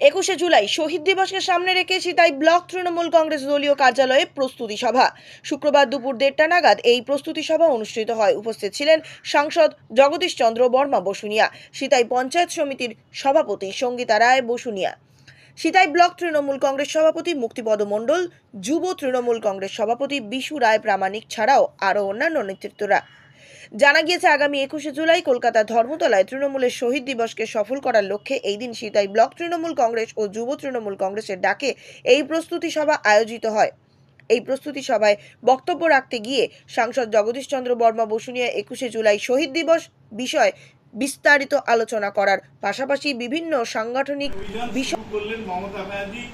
একুশে জুলাই শহীদ দিবসকে সামনে রেখে সিতাই ব্লক তৃণমূল কংগ্রেস দলীয় কার্যালয়ে প্রস্তুতি সভা। শুক্রবার দুপুর দেড়টা নাগাদ এই প্রস্তুতি সভা অনুষ্ঠিত হয়। উপস্থিত ছিলেন সাংসদ জগদীশ চন্দ্র বর্মা বসুনিয়া, সিতাই পঞ্চায়েত সমিতির সভাপতি সঙ্গীতা রায় বসুনিয়া, সিতাই ব্লক তৃণমূল কংগ্রেস সভাপতি মুক্তিপদ মণ্ডল, যুব তৃণমূল কংগ্রেস সভাপতি বিশু রায় প্রামাণিক ছাড়াও আরও অন্যান্য নেতৃত্বরা জানা গিয়েছে, আগামী একুশে জুলাই কলকাতা ধর্মতলায় তৃণমূলের শহীদ দিবসকে সফল করার লক্ষ্যে এই দিন সিতাই ব্লক তৃণমূল কংগ্রেস ও যুব তৃণমূল কংগ্রেসের ডাকে এই প্রস্তুতি সভা আয়োজিত হয়। এই প্রস্তুতি সভায় বক্তব্য রাখতে গিয়ে সাংসদ জগদীশ চন্দ্র বর্মা বসুনিয়া একুশে জুলাই শহীদ দিবস বিষয় বিস্তারিত আলোচনা করার পাশাপাশি বিভিন্ন সাংগঠনিক বিষয় করলেন মমতা ব্যানার্জি।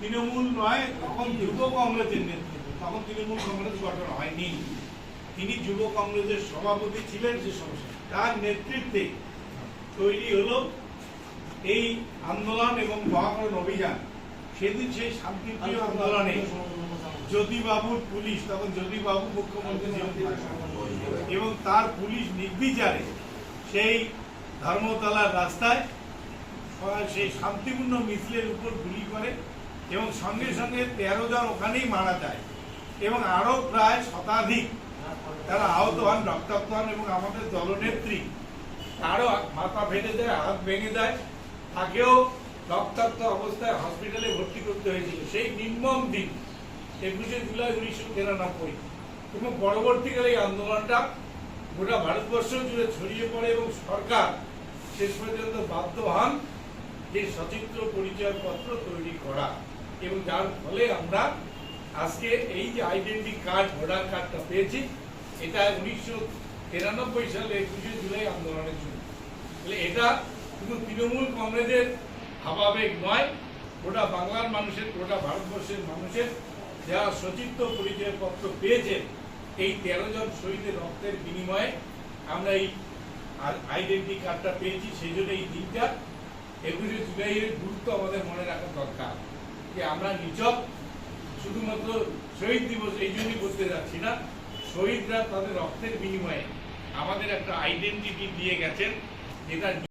তৃণমূল নয়, তখন যুব কংগ্রেসের নেতৃত্ব। তখন তৃণমূল কংগ্রেস গঠন হয়নি। তিনি যুব কংগ্রেসের সভাপতি ছিলেন যে সমস্যা তার নেতৃত্বে তৈরি হলো এই আন্দোলন এবং মহাকরণ অভিযান। সেদিন সেই শান্তিপ্রিয় আন্দোলনে জ্যোতিবাবুর পুলিশ তখন জ্যোতিবাবু মুখ্যমন্ত্রী এবং তার পুলিশ নির্বিচারে সেই ধর্মতলার রাস্তায় সেই শান্তিপূর্ণ মিছিলের উপর গুলি করে এবং সঙ্গে সঙ্গে তেরো জন ওখানেই মারা যায়। এবং আরও প্রায় শতাধিক তারা আহত হন, রক্তাক্ত হন এবং আমাদের দলনেত্রী, তারও মাথা ফেটে দেয় হাত ভেঙে দেয় তাকেও রক্তাক্ত অবস্থায় হসপিটালে ভর্তি করতে হয়েছিল। সেই নির্মম দিন, একুশে জুলাই উনিশশো তিরানব্বই। এবং পরবর্তীকালে এই আন্দোলনটা গোটা ভারতবর্ষ জুড়ে ছড়িয়ে পড়ে এবং সরকার শেষ পর্যন্ত বাধ্য হন যে সচিত্র পরিচয়পত্র তৈরি করা এবং যার ফলে আমরা আজকে এই যে আইডেন্টি কার্ড ভোটার কার্ডটা পেয়েছি, এটা উনিশশো তিরানব্বই সালে একুশে জুলাই আন্দোলনের জন্য। তাহলে এটা শুধু তৃণমূল কংগ্রেসের ভাবাবেগ নয়, গোটা বাংলার মানুষের, গোটা ভারতবর্ষের মানুষের যারা সচিত্র পরিচয়পত্র পেয়েছে, এই তেরো জন শহীদের রক্তের বিনিময়ে আমরা এই আইডেন্টি কার্ডটা পেয়েছি, সেই জন্য এই দিনটা একুশে জুলাইয়ের গুরুত্ব আমাদের মনে রাখা দরকার। যে আমরা নিচক শহীদ দিবস, এই জন্যই বলতে যাচ্ছি না। শহীদরা তাদের রক্তের বিনিময়ে আমাদের একটা আইডেন্টিটি দিয়ে গেছেন, যেটা